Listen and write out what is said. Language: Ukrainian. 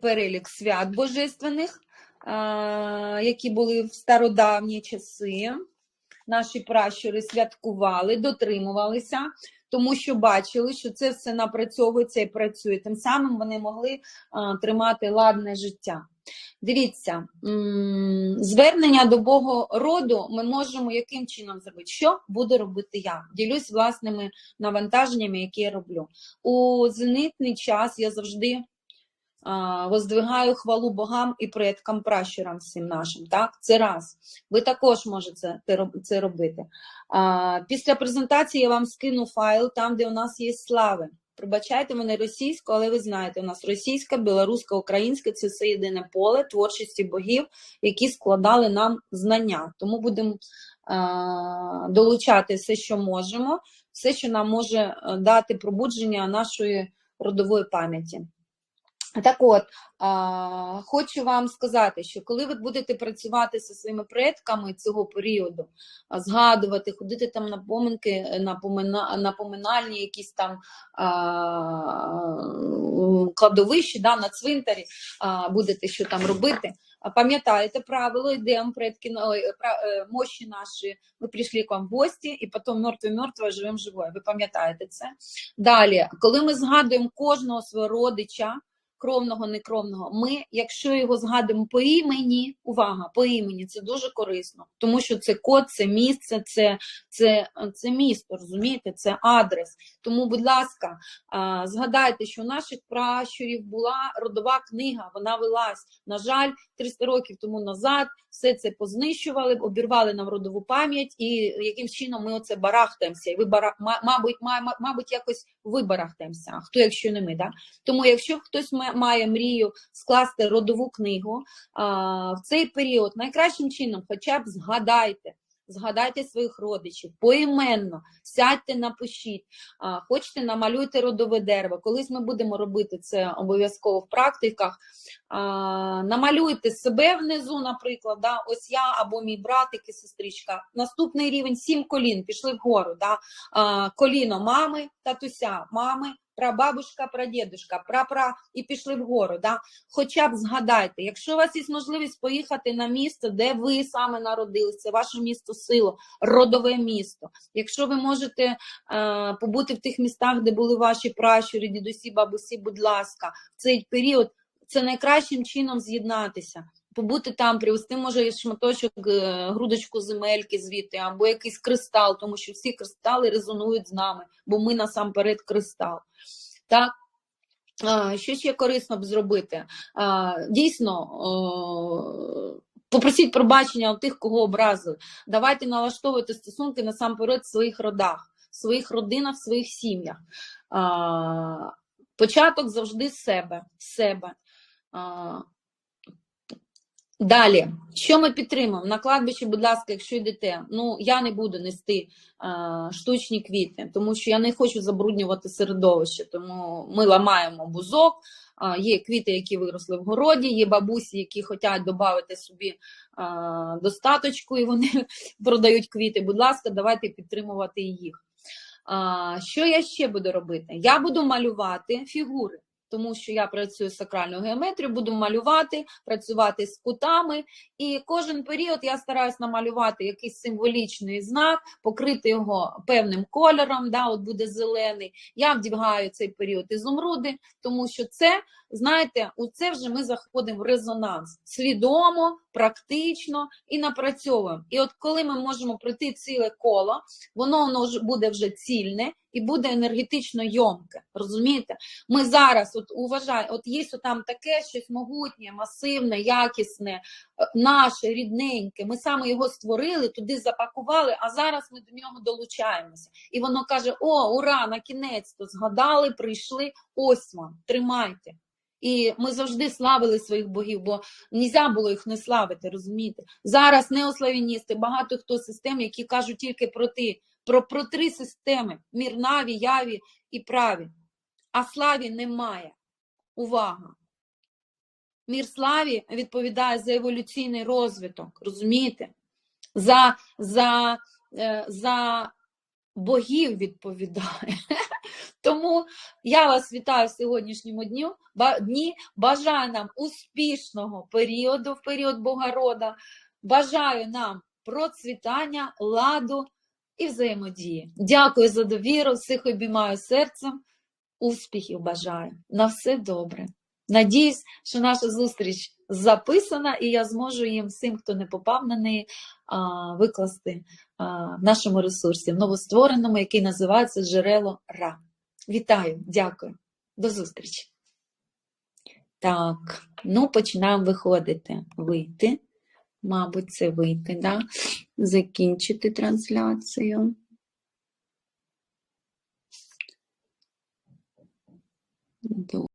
перелік свят божественних, які були в стародавні часи. Наші пращури святкували, дотримувалися, тому що бачили, що це все напрацьовується і працює. Тим самим вони могли тримати ладне життя. Дивіться, звернення до Бога роду ми можемо яким чином зробити? Що буду робити я? Ділюсь власними навантаженнями, які я роблю. У зенитний час я завжди воздвигаю хвалу богам і предкам пращурам всім нашим. Так? Це раз. Ви також можете це робити. Після презентації я вам скину файл там, де у нас є слави. Пробачайте мене російську, але ви знаєте, у нас російська, білоруська, українська це все єдине поле творчості богів, які складали нам знання. Тому будемо долучати все, що можемо, все, що нам може е, дати пробудження нашої родової пам'яті. Так от, а, хочу вам сказати, що коли ви будете працювати зі своїми предками цього періоду, згадувати, ходити там на поминки, напомина, напоминальні якісь там а, кладовищі, да, на цвинтарі а, будете що там робити. Пам'ятаєте правило, йдемо предки е, мощі наші, ми прийшли к вам в гості, і потім мертве мертве живемо живою. Ви пам'ятаєте це? Далі, коли ми згадуємо кожного свого родича кровного, некровного. Ми, якщо його згадуємо по імені, увага, по імені, це дуже корисно, тому що це код, це місце, це це, це місто, розумієте, це адрес. Тому, будь ласка, згадайте, що у наших пращурів була родова книга, вона велась. На жаль, 300 років тому назад все це познищували, обірвали нам родову пам'ять, і яким чином ми оце барахтаємося. І ви бара... мабуть, мабуть, якось вибарахтаємося. А хто, якщо не ми, да? Тому, якщо хтось має мрію скласти родову книгу в цей період, найкращим чином, хоча б згадайте. Згадайте своїх родичів, поіменно, сядьте, напишіть, хочете, намалюйте родове дерево. Колись ми будемо робити це обов'язково в практиках. Намалюйте себе внизу, наприклад, да, ось я або мій братик і сестричка. Наступний рівень сім колін, пішли вгору. Да, Коліно мами, татуся, мами, прабабушка, прадідушка, прапра і пішли вгору. Да? Хоча б згадайте, якщо у вас є можливість поїхати на місто, де ви саме народилися, ваше місто сило, родове місто. Якщо ви можете е, побути в тих містах, де були ваші пращури, дідусі, бабусі, будь ласка, в цей період це найкращим чином з'єднатися побути там, привезти, може, шматочок, е, грудочку земельки звідти, або якийсь кристал, тому що всі кристали резонують з нами, бо ми насамперед кристал. Так? Що ще корисно б зробити? Дійсно, попросіть пробачення у тих, кого образили. Давайте налаштовувати стосунки насамперед в своїх родах, в своїх родинах, в своїх сім'ях. Початок завжди з себе. себе. Далі, що ми підтримуємо? На кладбищі, будь ласка, якщо йдете, ну я не буду нести а, штучні квіти, тому що я не хочу забруднювати середовище, тому ми ламаємо бузок. А, Є квіти, які виросли в городі, є бабусі, які хочуть додати собі а, достаточку, і вони продають квіти. Будь ласка, давайте підтримувати їх. А, Що я ще буду робити? Я буду малювати фігури тому що я працюю з сакральною геометрією, буду малювати, працювати з кутами, і кожен період я стараюсь намалювати якийсь символічний знак, покрити його певним кольором, да, от буде зелений. Я вдягаю цей період ізумруди, тому що це, знаєте, у це вже ми заходимо в резонанс свідомо, практично і напрацьовуємо. І от коли ми можемо пройти ціле коло, воно воно буде вже цільне і буде енергетично йомке. Розумієте? Ми зараз от уважаємо, от є там таке щось могутнє, масивне, якісне, е, наше рідненьке. Ми саме його створили, туди запакували, а зараз ми до нього долучаємося. І воно каже: О, ура! На кінець то згадали, прийшли. Ось вам, тримайте. І ми завжди славили своїх богів, бо нельзя було їх не славити, розумієте? Зараз неославіністи, багато хто систем, які кажуть тільки про ти, про, про три системи: мір наві, яві і праві. А славі немає. Увага! Мір славі відповідає за еволюційний розвиток, розумієте? За, за, е, за богів відповідає. Тому я вас вітаю в сьогоднішньому дню. Дні. Бажаю нам успішного періоду в період Богорода. Бажаю нам процвітання, ладу і взаємодії. Дякую за довіру. Всіх обіймаю серцем. Успіхів бажаю. На все добре. Надіюсь, що наша зустріч записана, і я зможу їм всім, хто не попав на неї, викласти в нашому ресурсі, в новоствореному, який називається Джерело Ра. Вітаю, дякую. До зустрічі. Так, ну починаємо виходити. Вийти. Мабуть, це вийти, да? Закінчити трансляцію. Добре.